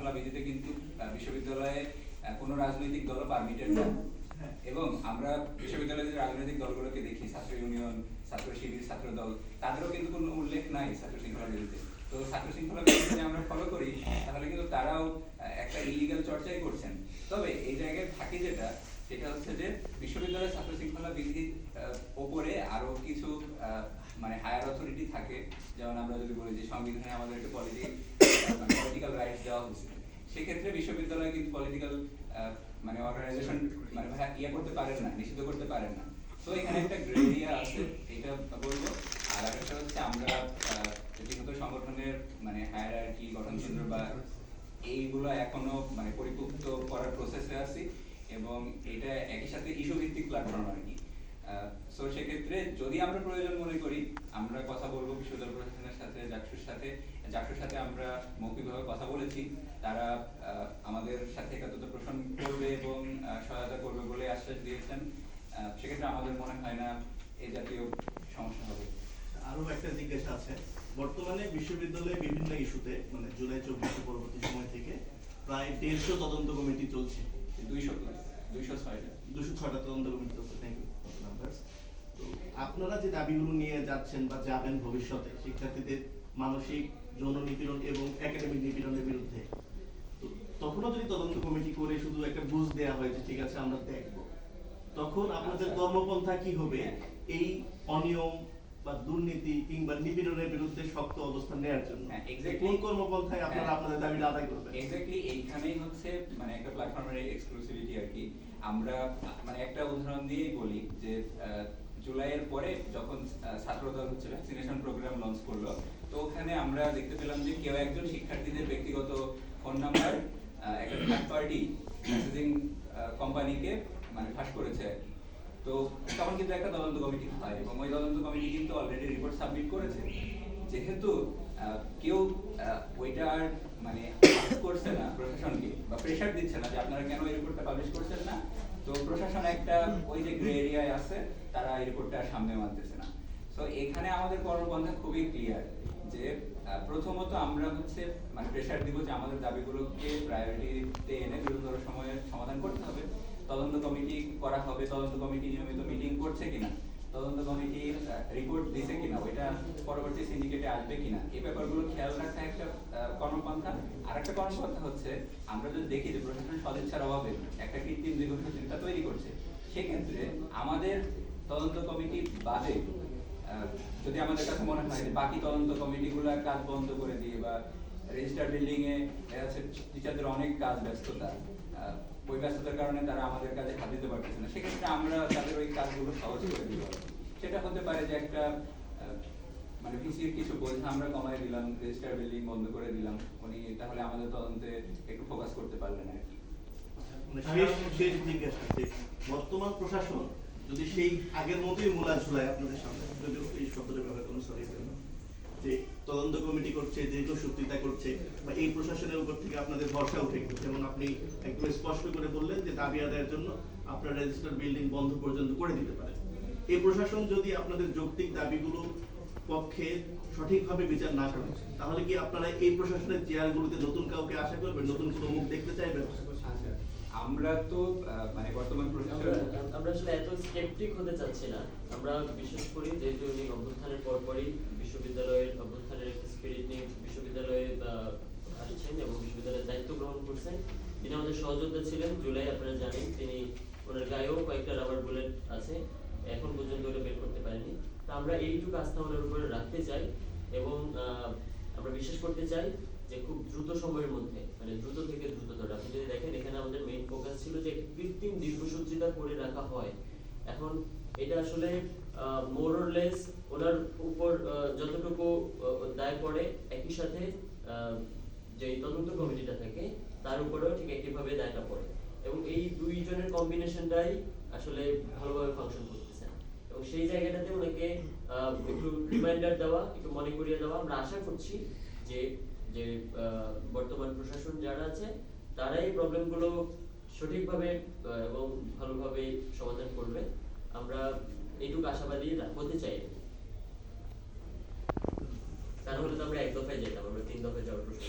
শৃঙ্খলা বিধিতে কিন্তু বিশ্ববিদ্যালয়ে কোনো রাজনৈতিক দল পারমিটেড না। এবং আমরা বিশ্ববিদ্যালয়ের যে রাজনৈতিক দলগুলোকে দেখি ছাত্র ইউনিয়ন ছাত্র শিবির ছাত্র দল তাদেরও কিন্তু কোনো উল্লেখ নাই ছাত্র শৃঙ্খলা বিধিতে তো ছাত্র শৃঙ্খলা যদি আমরা ফলো করি তাহলে কিন্তু তারাও একটা ইলিগাল চর্চাই করছেন। তবে এই জায়গায় থাকে যেটা সেটা হচ্ছে যে বিশ্ববিদ্যালয়ের ছাত্র শৃঙ্খলা বিধির ওপরে আরও কিছু আহ, মানে হায়ার অথরিটি থাকে। যেমন আমরা যদি বলি যে সংবিধানে আমাদের একটা পলিটি মানে পলিটিক্যাল রাইটস দেওয়া সেক্ষেত্রে বিশ্ববিদ্যালয় কিন্তু পলিটিক্যাল মানে অর্গানাইজেশন মানে ইয়ে করতে না, নিষিদ্ধ করতে না। তো এখানে একটা আছে, এটা বলব। আর একটা হচ্ছে আমরা সংগঠনের মানে হায়ারার্কি গঠন কেন্দ্র বা এইগুলো এখনও মানে পরিপুক্ত করার প্রসেসে আছি, এবং এটা একই সাথে ইস্যু ভিত্তিক প্ল্যাটফর্ম আর কি। সো সেক্ষেত্রে যদি আমরা প্রয়োজন মনে করি, আমরা কথা বলব বিশ্ববিদ্যালয় সাথে জাকসুর সাথে আমরা মৌখিকভাবে কথা বলেছি। তারা আমাদের সাথে একাত্মতা পোষণ করবে এবং সহায়তা করবে বলে আশ্বাস দিয়েছেন। সেক্ষেত্রে আমাদের মনে হয় না এই জাতীয় সমস্যা হবে। আরও একটা জিজ্ঞাসা আছে। বর্তমানে বিশ্ববিদ্যালয়ে বিভিন্ন ইস্যুতে মানে জুলাই চব্বিশ পরবর্তী সময় থেকে প্রায় দেড়শো তদন্ত কমিটি চলছে। দুইশো দুইশো ছয়টা। দুশো ছয়টা তদন্ত কমিটি চলছে। থ্যাংক ইউ আপনারা যে দাবিগুলো নিয়ে যাচ্ছেন বা যাবেন ভবিষ্যতে শিক্ষার্থীদের মানসিক যৌন নিপীড়ন এবং একাডেমিক নিপীড়নের বিরুদ্ধে। তখনও যদি তদন্ত কমিটি করে শুধু একটা বুঝ দেওয়া হয় যে ঠিক আছে আমরা দেখব। তখন আপনাদের আচ্ছা। কর্মপন্থা কি হবে? এই অনিয়ম বা দুর্নীতি কিংবা নিপীড়নের বিরুদ্ধে শক্ত অবস্থান নেওয়ার জন্য। হ্যাঁ, কোন কর্মপন্থায় আপনারা হ্যাঁ। আপনাদের দাবিটা আদায় করবেন? এক্স্যাক্টলি এইখানেই হচ্ছে মানে একটা প্ল্যাটফর্মের এক্সক্লুসিভিটি আর কি। আমরা মানে একটা উদাহরণ দিয়েই বলি যে জুলাইয়ের পরে যখন ছাত্রদল হচ্ছে ভ্যাকসিনেশন প্রোগ্রাম লঞ্চ করল তো ওখানে আমরা দেখতে পেলাম যে কেউ একজন শিক্ষার্থীদের ব্যক্তিগত ফোন নাম্বার একটা থার্ড পার্টি মেসেজিং কোম্পানিকে মানে ফাঁস করেছে। তো তখন কিন্তু একটা তদন্ত কমিটি হয় এবং ওই তদন্ত কমিটি কিন্তু অলরেডি রিপোর্ট সাবমিট করেছে যেহেতু কেউ আহ, ওইটা আর মানে করছে না প্রশাসনকে বা প্রেশার দিচ্ছে না যে আপনারা কেন এই রিপোর্টটা পাবলিশ করছেন না তো প্রশাসন একটা ওই যে গ্রে এরিয়ায় আছে তারা এই রিপোর্টটা সামনে মানতেছে না তো এখানে আমাদের কর্মপন্থা খুবই ক্লিয়ার যে প্রথমত আমরা হচ্ছে মানে প্রেশার দিব যে আমাদের দাবিগুলোকে প্রায়োরিটিতে এনে দ্রুততর সময়ে সমাধান করতে হবে। তদন্ত কমিটি করা হবে, তদন্ত কমিটি নিয়মিত মিটিং করছে কিনা, তদন্ত কমিটি রিপোর্ট দিছে কিনা, ওইটা পরবর্তী সিন্ডিকেটে আসবে কিনা, এই ব্যাপারগুলো খেয়াল রাখা একটা কর্মপন্থা। আর একটা কর্মপন্থা হচ্ছে, আমরা যদি দেখি যে প্রশাসন সদিচ্ছার অভাবে একটা কৃত্রিম দীর্ঘসূত্রিতা তৈরি করছে, সেক্ষেত্রে আমাদের তদন্ত কমিটি বাদে যদি আমাদের কাছে মনে হয় বাকি তদন্ত কমিটিগুলোর কাজ বন্ধ করে দিয়ে বা রেজিস্টার বিল্ডিং এ যাচ্ছে টিচারদের অনেক কাজ ব্যস্ততা ওই ব্যস্ততার কারণে তারা আমাদের কাজে হাত দিতে পারতেছে না। সেক্ষেত্রে আমরা তাদের ওই কাজগুলো সহজ করে দিব। সেটা হতে পারে যে একটা মানে ভিসির কিছু বোঝা আমরা কমাই দিলাম রেজিস্টার বিল্ডিং বন্ধ করে দিলাম, উনি তাহলে আমাদের তদন্তে একটু ফোকাস করতে পারলেন আর কি। মানে শেষ জিজ্ঞাসা বর্তমান প্রশাসন যদি সেই আগের মতোই মূলা ঝুলায় আপনাদের সামনে যদিও এই শব্দটা ব্যবহার করুন সরি যে তদন্ত কমিটি করছে দীর্ঘ সূত্রিতা করছে, বা এই প্রশাসনের উপর থেকে আপনাদের ভরসা উঠে যেমন আপনি একদম স্পষ্ট করে বললেন যে দাবি আদায়ের জন্য আপনার রেজিস্টার বিল্ডিং বন্ধ পর্যন্ত করে দিতে পারেন। এই প্রশাসন যদি আপনাদের যৌক্তিক দাবিগুলো পক্ষে সঠিকভাবে বিচার না করে, তাহলে কি আপনারা এই প্রশাসনের চেয়ারগুলোতে নতুন কাউকে আশা করবেন? নতুন কোনো মুখ দেখতে আমরা তো মানে বর্তমান প্রশাসন আমরা আসলে এত স্কেপটিক হতে চাচ্ছি না। আমরা বিশ্বাস করি যেহেতু উনি অভ্যুত্থানের পরপরই বিশ্ববিদ্যালয়ের অভ্যুত্থানের একটা স্পিরিট নিয়ে বিশ্ববিদ্যালয়ে আসছেন এবং বিশ্ববিদ্যালয়ের দায়িত্ব গ্রহণ করছেন। তিনি আমাদের সহযোদ্ধা ছিলেন, জুলাই আপনারা জানেন, তিনি ওনার গায়েও কয়েকটা রাবার বুলেট আছে, এখন পর্যন্ত ওটা বের করতে পারেনি তা আমরা এইটুকু আস্থা ওনার উপরে রাখতে চাই এবং আমরা বিশ্বাস করতে চাই যে খুব দ্রুত সময়ের মধ্যে মানে দ্রুত থেকে দ্রুততর। আপনি যদি দেখেন ফোকাস ছিল যে কৃত্রিম দীর্ঘসূত্রিতা করে রাখা হয় এখন এটা আসলে মোরলেস ওনার উপর যতটুকু দায় পড়ে একই সাথে যে তদন্ত কমিটিটা থাকে, তার উপরেও ঠিক একইভাবে দায়টা পড়ে এবং এই দুইজনের কম্বিনেশনটাই আসলে ভালোভাবে ফাংশন করতেছে। এবং সেই জায়গাটাতে ওনাকে একটু রিমাইন্ডার দেওয়া, একটু মনে করিয়ে দেওয়া, আমরা আশা করছি যে যে বর্তমান প্রশাসন যারা আছে, তারাই প্রবলেমগুলো সঠিকভাবে এবং ভালোভাবে সমাধান করবে আমরা এইটুকু আশাবাদী হতে চাই তা নাহলে তো আমরা এক দফায় যেতাম, আমরা তিন দফায় যাওয়ার প্রশ্ন।